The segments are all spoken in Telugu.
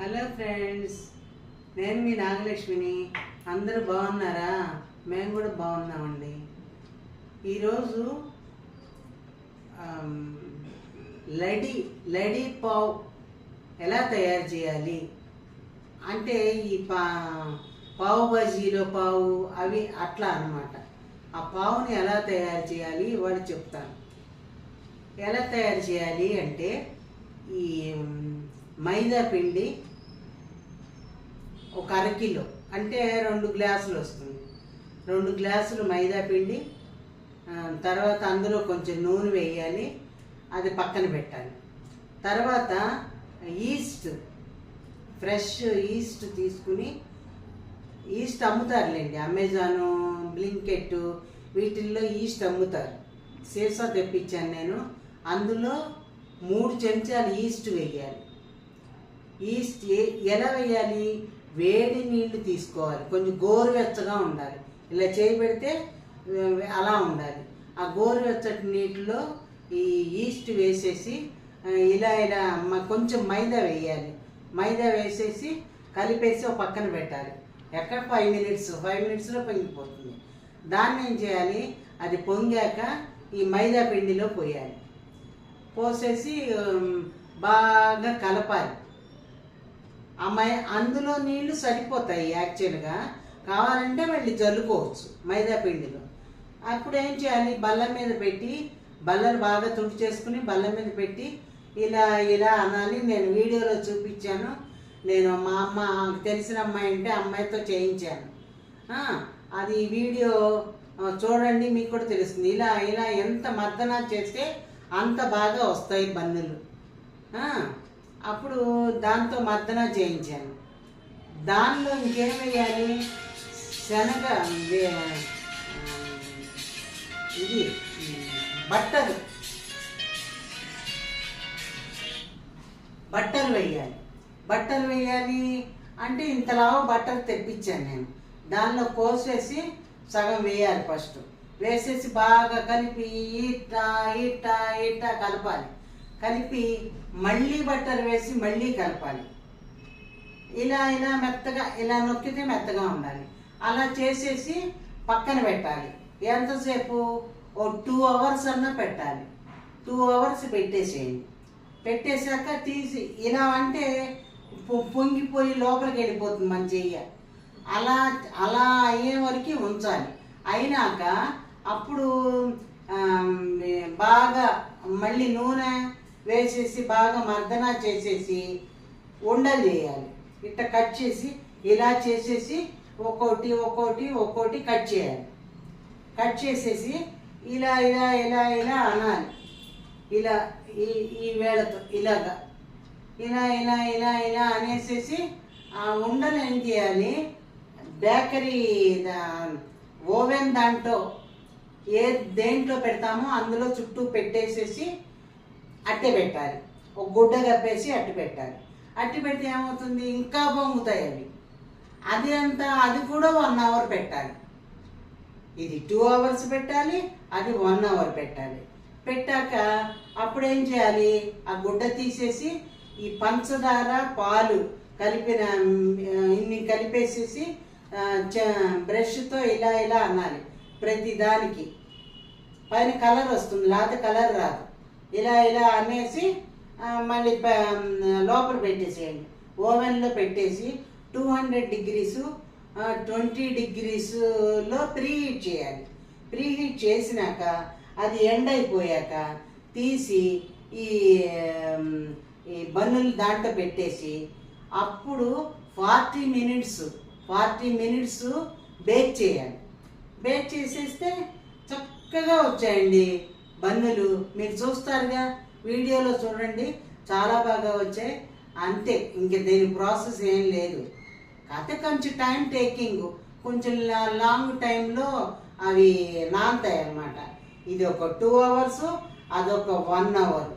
హలో ఫ్రెండ్స్ నేను మీ నాగలక్ష్మిని. అందరూ బాగున్నారా? మేము కూడా బాగున్నామండి. ఈరోజు లడీ లడి లడి పావ్ ఎలా తయారు చేయాలి? అంటే ఈ పా పావు బజీలో పావు అవి అట్లా అనమాట ఆ పావుని ఎలా తయారు చేయాలి? వాడు చెప్తాను. ఎలా తయారు చేయాలి అంటే ఈ మైదా పిండి ఒక అరకిలో అంటే రెండు గ్లాసులు వస్తుంది. రెండు గ్లాసులు మైదా పిండి తర్వాత అందులో కొంచెం నూనె వేయాలి. అది పక్కన పెట్టాలి. తర్వాత ఈస్ట్ ఫ్రెష్ ఈస్ట్ తీసుకుని ఈస్ట్ అమ్ముతారులేండి. అమెజాను బ్లింకెట్ వీటిల్లో ఈస్ట్ అమ్ముతారు. సీసా తెప్పించాను నేను. అందులో మూడు చెంచాలు ఈస్ట్ వేయాలి. ఈస్ట్ ఏ- ఎలా వేయాలి వేడి నీళ్ళు తీసుకోవాలి. కొంచెం గోరువెచ్చగా ఉండాలి. ఇలా చేయబెడితే అలా ఉండాలి. ఆ గోరువెచ్చటి నీటిలో ఈ ఈస్ట్ వేసేసి ఇలా ఇలా కొంచెం మైదా వేయాలి. మైదా వేసేసి కలిపేసి ఒక పక్కన పెట్టాలి. ఎక్కడ? Five minutes. ఫైవ్ మినిట్స్లో పొంగిపోతుంది దాన్ని ఏం చేయాలి? అది పొంగాక ఈ మైదా పిండిలో పోయాలి. పోసేసి బాగా కలపాలి. అమ్మాయి అందులో నీళ్ళు సరిపోతాయి యాక్చువల్గా. కావాలంటే మళ్ళీ జల్లుకోవచ్చు మైదా పిండిలో. అప్పుడు ఏం చేయాలి? బల్ల మీద పెట్టి బల్లలు బాగా తుడి చేసుకుని బల్ల మీద పెట్టి ఇలా ఇలా అనాలి. నేను వీడియోలో చూపించాను. నేను మా అమ్మ తెలిసిన అమ్మాయి అంటే అమ్మాయితో చేయించాను. అది వీడియో చూడండి మీకు కూడా తెలుస్తుంది. ఇలా ఇలా ఎంత మర్దన చేస్తే అంత బాగా వస్తాయి బన్నులు. అప్పుడు దాంతో మర్దన చేయించాను దానిలో ఇంకేం వేయాలి శనగ వే- ఇది బట్టలు. బట్టలు వేయాలి. బట్టలు వేయాలి అంటే ఇంతలావు బట్టలు తెప్పించాను నేను. దానిలో కోసేసి సగం వేయాలి ఫస్ట్. వేసేసి బాగా కలిపి ఇట్ట ఇట్ట ఇట్ట కలపాలి. కలిపి మళ్ళీ బట్టలు వేసి మళ్ళీ కలపాలి. ఇలా ఇలా మెత్తగా ఇలా నొక్కితే మెత్తగా ఉండాలి. అలా చేసేసి పక్కన పెట్టాలి. ఎంతసేపు? ఓ టూ అవర్స్ అన్నా పెట్టాలి. టూ అవర్స్ పెట్టేసేయండి. పెట్టేశాక తీసి ఇలా అంటే పొంగిపోయి లోపలికి వెళ్ళిపోతుంది మన చెయ్య. అలా అలా అయ్యే వరకు ఉంచాలి. అయినాక అప్పుడు బాగా మళ్ళీ నూనె వేసేసి బాగా మర్దన చేసేసి ఉండలు చేయాలి ఇట్ట కట్ చేసి ఇలా చేసేసి ఒక్కోటి ఒక్కోటి ఒక్కోటి కట్ చేయాలి. కట్ చేసేసి ఇలా ఇలా ఇలా ఇలా అనాలి. ఇలా ఈ ఈ వేళతో ఇలాగా. ఇలా ఇలా ఇలా ఇలా అనేసేసి ఆ ఉండలు ఏం చేయాలి? బేకరీ ఓవెన్ దాంట్లో ఏ దేంట్లో పెడతామో అందులో చుట్టూ పెట్టేసేసి అట్టె పెట్టాలి. ఒక గుడ్డ కప్పేసి అట్టు పెట్టాలి. అట్టి పెడితే ఏమవుతుంది? ఇంకా పొంగుతాయి అవి. అది అంతా అది కూడా వన్ అవర్ పెట్టాలి. ఇది టూ అవర్స్ పెట్టాలి అది వన్ అవర్ పెట్టాలి. పెట్టాక అప్పుడు ఏం చేయాలి? ఆ గుడ్డ తీసేసి ఈ పంచదార పాలు కలిపిన ఇన్ని కలిపేసేసి చ- బ్రష్తో ఇలా ఇలా అనాలి ప్రతి దానికి. పైన కలర్ వస్తుంది. లేకపోతే కలర్ రాదు. ఇలా ఇలా అనేసి మళ్ళీ లోపల పెట్టేసేయండి. ఓవెన్లో పెట్టేసి టూ హండ్రెడ్ డిగ్రీసు ట్వంటీ డిగ్రీస్లో ప్రీహీట్ చేయాలి. ప్రీహీట్ చేసినాక అది ఎండ్ అయిపోయాక తీసి ఈ ఈ బన్నులు దాంట్లో పెట్టేసి అప్పుడు forty minutes forty minutes bake చేయాలి. బేక్ చేసేస్తే చక్కగా వచ్చాయండి. బన్నులు మీరు చూస్తారుగా? వీడియోలో చూడండి. చాలా బాగా వచ్చాయి. అంతే ఇంక దీని ప్రాసెస్ ఏం లేదు. కాకపోతే కొంచెం టైం టేకింగ్ కొంచెం లాంగ్ టైంలో అవి నాంతాయి అన్నమాట. ఇది ఒక టూ అవర్స్ అదొక వన్ అవర్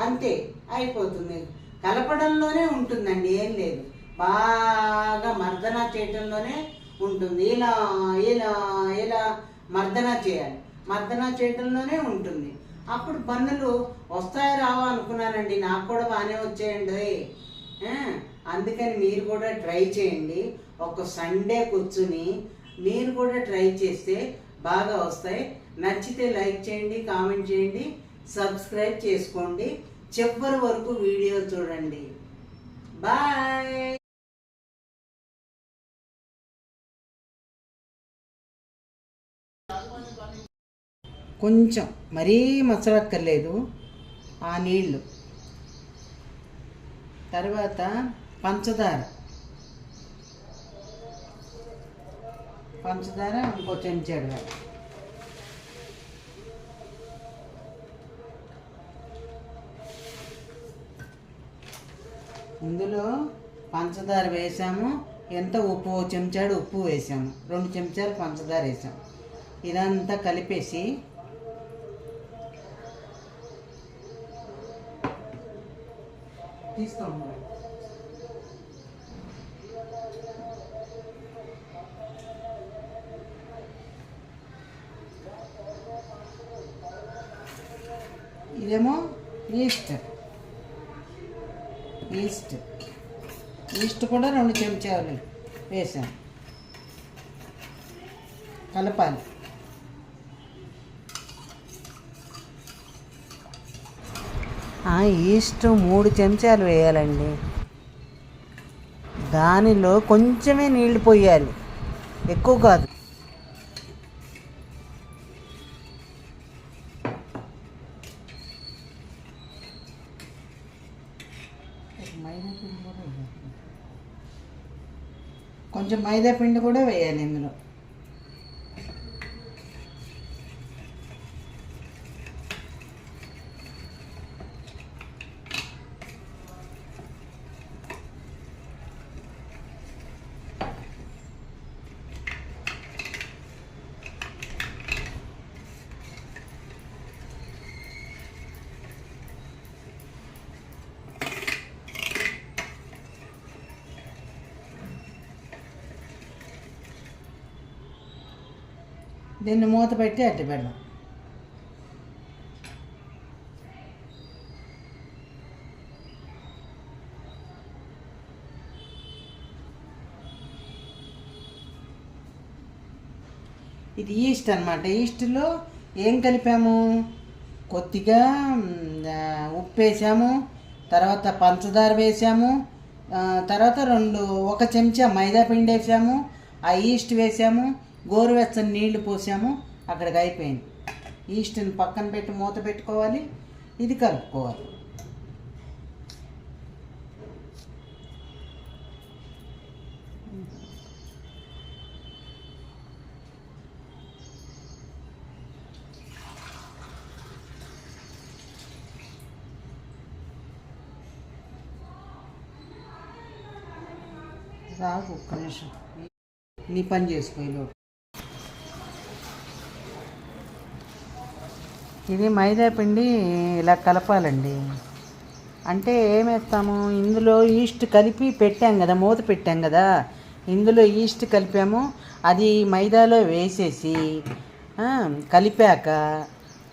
అంతే అయిపోతుంది. కలపడంలోనే ఉంటుందండి ఏం లేదు. బాగా మర్దన చేయటంలోనే ఉంటుంది. ఇలా ఇలా ఇలా మర్దన చేయాలి. మర్దన చేయటంలోనే ఉంటుంది. అప్పుడు బన్నులు వస్తాయా రావా? అనుకున్నారండి. నాకు కూడా బాగానే వచ్చేయండి అందుకని మీరు కూడా ట్రై చేయండి. ఒక సండే కూర్చుని మీరు కూడా ట్రై చేస్తే బాగా వస్తాయి. నచ్చితే లైక్ చేయండి కామెంట్ చేయండి సబ్స్క్రైబ్ చేసుకోండి. చివరి వరకు వీడియో చూడండి. బాయ్! కొంచెం మరీ మసలక్కర్లేదు ఆ నీళ్ళు. తర్వాత పంచదార. పంచదార ఇంకో చెంచాడు ఇందులో పంచదార వేసాము. ఎంత ఉప్పు? చెంచాడు ఉప్పు వేసాము. రెండు చెంచాలు పంచదార వేసాము. ఇదంతా కలిపేసి తీసుకోండి ఇదేమో ఈస్ట్. ఈస్ట్. ఈస్ట్ కూడా రెండు చెంచాలు వేసాం. కలపాలి. ఈస్ట్ మూడు చెంచాలు వేయాలండి. దానిలో కొంచెమే నీళ్ళు పోయాలి. ఎక్కువ కాదు. కొంచెం మైదా పిండి కూడా వేయాలి ఇందులో. దీన్ని మూత పెట్టి అట్టి పెడదాం. ఇది ఈస్ట్ అనమాట ఈస్ట్లో ఏం కలిపాము? కొద్దిగా ఉప్పు వేసాము తర్వాత పంచదార వేసాము తర్వాత రెండు ఒక చెంచా మైదా పిండి వేసాము ఆ ఈస్ట్ వేసాము గోరువెచ్చని నీళ్ళు పోసాము అక్కడికి అయిపోయింది. ఈస్ట్ని పక్కన పెట్టి మూత పెట్టుకోవాలి ఇది కలుపుకోవాలి. రాకు ఒక్క నిమిషం. నీ పని చేసుకో ఈలోపు. ఇది మైదా పిండి ఇలా కలపాలండి. అంటే ఏమేస్తాము ఇందులో ఈస్ట్ కలిపి పెట్టాం కదా మూత పెట్టాం కదా. ఇందులో ఈస్ట్ కలిపాము. అది మైదాలో వేసేసి కలిపాక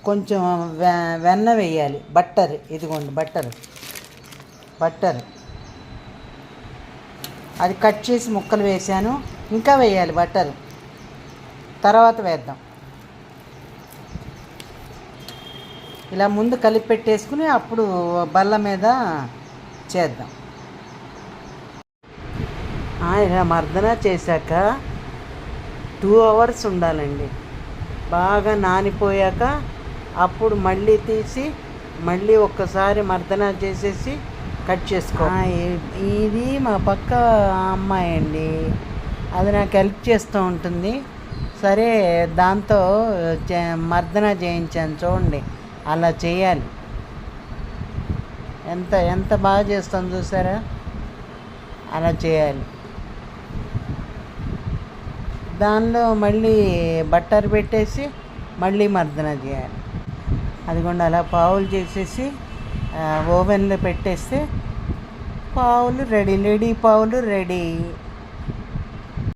కొంచెం వె- వెన్న వేయాలి. బట్టర్ ఇదిగోండి బట్టర్. బట్టర్. అది కట్ చేసి ముక్కలు వేసాను. ఇంకా వేయాలి బట్టర్. తర్వాత వేద్దాం. ఇలా ముందు కలిపి పెట్టేసుకుని అప్పుడు బల్ల మీద చేద్దాం. ఆ, ఇలా మర్దన చేశాక టూ అవర్స్ ఉండాలండి. బాగా నానిపోయాక అప్పుడు మళ్ళీ తీసి మళ్ళీ ఒక్కసారి మర్దన చేసేసి కట్ చేసుకో. ఇది మా పక్క అమ్మాయి అండి. అది నాకు హెల్ప్ చేస్తూ ఉంటుంది. సరే దాంతో చే- మర్దన చేయించాను చూడండి. అలా చేయాలి. ఎంత ఎంత బాగా చేస్తాం చూసారా? అలా చేయాలి. దానిలో మళ్ళీ బట్టర్ పెట్టేసి మళ్ళీ మర్దన చేయాలి. అదిగోండి అలా పావులు చేసేసి ఓవెన్లో పెట్టేస్తే పావులు రెడీ రెడీ పావులు రెడీ.